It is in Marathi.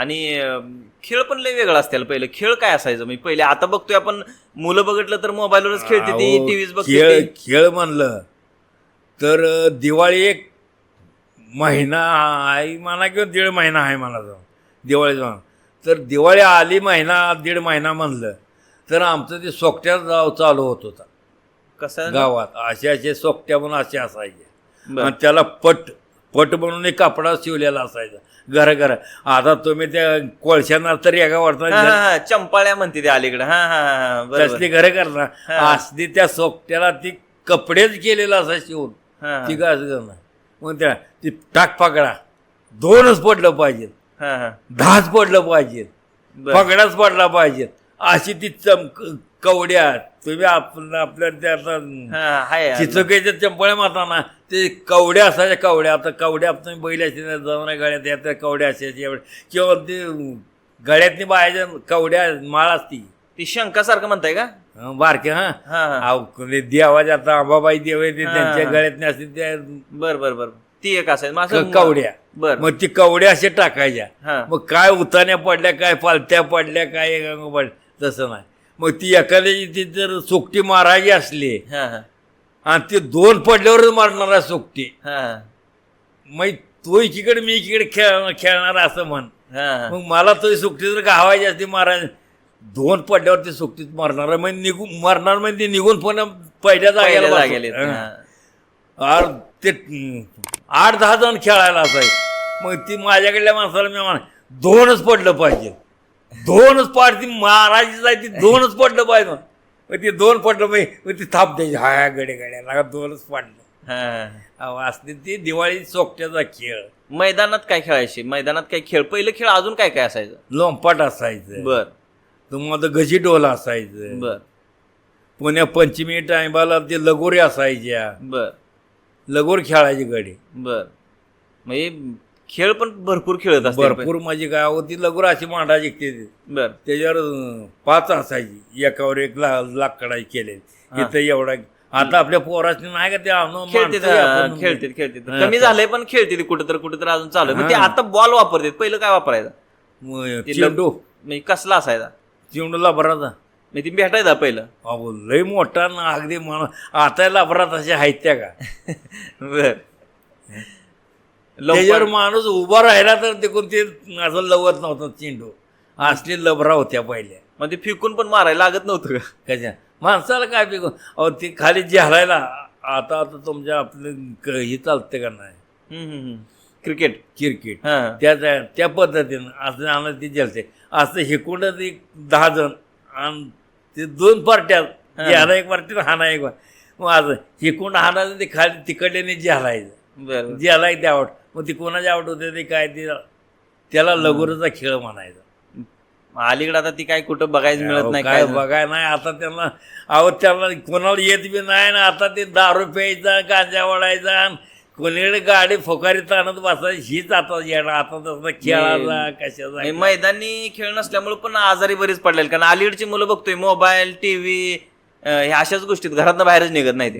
आणि खेळ पण लय वेगळा असतील पहिलं खेळ काय असायचं? मी पहिले आता बघतोय आपण मुलं बघितलं तर मोबाईलवरच खेळते ती टीव्हीच बघते खेळ. खेळ म्हणलं तर दिवाळी एक महिना आहे म्हणा किंवा दीड महिना आहे मला तो. दिवाळीचा तर दिवाळी आली महिना दीड महिना म्हणलं तर आमचं ते सोकट्या जाव चालू होत होता. कसं गावात. असे असे सोकट्या म्हणून असे असायचे. बरं. आणि त्याला पट पट म्हणून एक कपडा शिवलेला असायचा. घर घर. आता तुम्ही त्या कोळशांना तरी एका वाटता हा, चंपाळ्या म्हणते ते अलीकडे. हा हा हा बरोबर. तसली घरे करणार. हा. असली त्या सोकट्याला ती कपडेच केलेला असा शिवून. हा. ती काय असं करणार मग त्या ती टाक पकडा. दोनच पडलं पाहिजे. हा, हा. दहाच पडलं पाहिजे. बरं. पगडाच पडला पाहिजे. अशी ती चमक कवड्या तुम्ही आपण आपल्या त्या आता. चिचुकेच्या चंपळ्या मारताना ते कवड्या असायच्या कवड्या. आता कवड्या तुम्ही बैल असे जाऊन गळ्यात या त्या कवड्या असायच्या किंवा ते गळ्यातनी बायाच्या कवड्या माळ असती. ती शंकासारखं म्हणताय का? बारके हा. देवाच्या आता अंबाबाई देव आहे ते त्यांच्या. गळ्यातनी असते त्या बर बर बर. ती एक असायची. कवड्या. बर. मग ती कवड्या असे टाकायच्या. मग काय उतान्या पडल्या काय पालत्या पडल्या काय पडल्या तसं नाही. मग ती एखाद्याची ती जर सोकटी मारायची असली हा हा. आणि ती दोन पडल्यावरच मारणार आहे सोकटी. हा. मग तो एकीकडे मी एकीकडे खेळ खेळणार असं म्हण. हा मग मला तो सुकटी जर गावायची असते मारायला दोन पडल्यावर ते सुकटीत मारणार म्हणजे निघून मारणार म्हणजे ते निघून पण पहिल्या पहिल्या जागेला. हा. आर ते हम्म, आठ दहा जण खेळायला असायचे. मग ती माझ्याकडल्या माणसाला मी म्हणा दोनच पडलं पाहिजे. दोनच पाड ती मारायची जाय ती दोनच पडलं पाहिजे मग ती दोन पडलं पाहिजे मग ती थाप द्यायची हाय गडे गड्या लागा दोनच पडलं हा, हा. असते ती दिवाळी सोकट्याचा खेळ. मैदानात काय खेळायचे? मैदानात काय खेळ? पहिले खेळ अजून काय काय असायचं? लोंपाट असायचं. बर. तुम्हाला गजी डोला असायचं. बर. पुण्या पंचमी टायमाला ते लगोरी असायच्या. बर. लगोर खेळायची गडी. बर. म्हणजे खेळ पण भरपूर खेळत असते भरपूर माझी काय होती लगोर अशी मांडायची ते. बर. त्याच्यावर पाच असायची. एकावर एक ला लाकडाची केले. इथं एवढा आता आपल्या पोरासनी नाही का ते खेळते खेळते खेळते. कमी झालंय पण खेळते कुठेतरी कुठेतरी अजून चालू आहे. मग ते हा. आता बॉल वापरतात. पहिलं काय वापरायचं? ते चेंडू. म्हणजे कसला असायचा? चेंडू लाभराचा म्हणजे ती भेटायचा पहिलं. अहो लय मोठा ना अगदी म्हणा आता लाभरात अशा आहेत त्या का? बर. त्याच्यावर माणूस उभा राहिला तर ते कोणते असं लवत नव्हतं चेंडू. असले लबरा होत्या पहिल्या मग ते फिकून पण मारायला लागत नव्हतं का? कशा? माणसाला काय पिकू अहो ती खाली झालायला आता आता तुमच्या आपलं क- हे चालते का नाही. क्रिकेट. क्रिकेट. हा. त्या त्या- त्या पद्धतीनं असं आणत ती जलते असं हिकुंडच एक दहा जण आणि ते दोन पार्ट्या हा. ह्याला एक पार्टी हाना एक पार्टी. मग असं हिकुंड हाणायचं ते खाली तिकडल्याने जिहालायचं बर जिहालाय ते आवड मग ती कोणाची आवड होते ते काय ते त्याला लगोरीचा खेळ म्हणायचा. अलीकडे आता ती काय कुठं बघायला मिळत नाही काय बघाय नाही आता त्यांना अहो त्यांना कोणाला येत बी नाही ना आता ते दारू प्यायचा गांजा वडायचा कोणीकडे गाडी फोकारी ताणत बसायची हीच आता येणार आता तसं खेळायचा कशाचा मैदानी खेळ नसल्यामुळे पण आजारी बरीच पडलेले कारण अलीकडची मुलं बघतोय मोबाईल टीव्ही ह्या अशाच गोष्टीत घरातनं बाहेरच निघत नाही ते.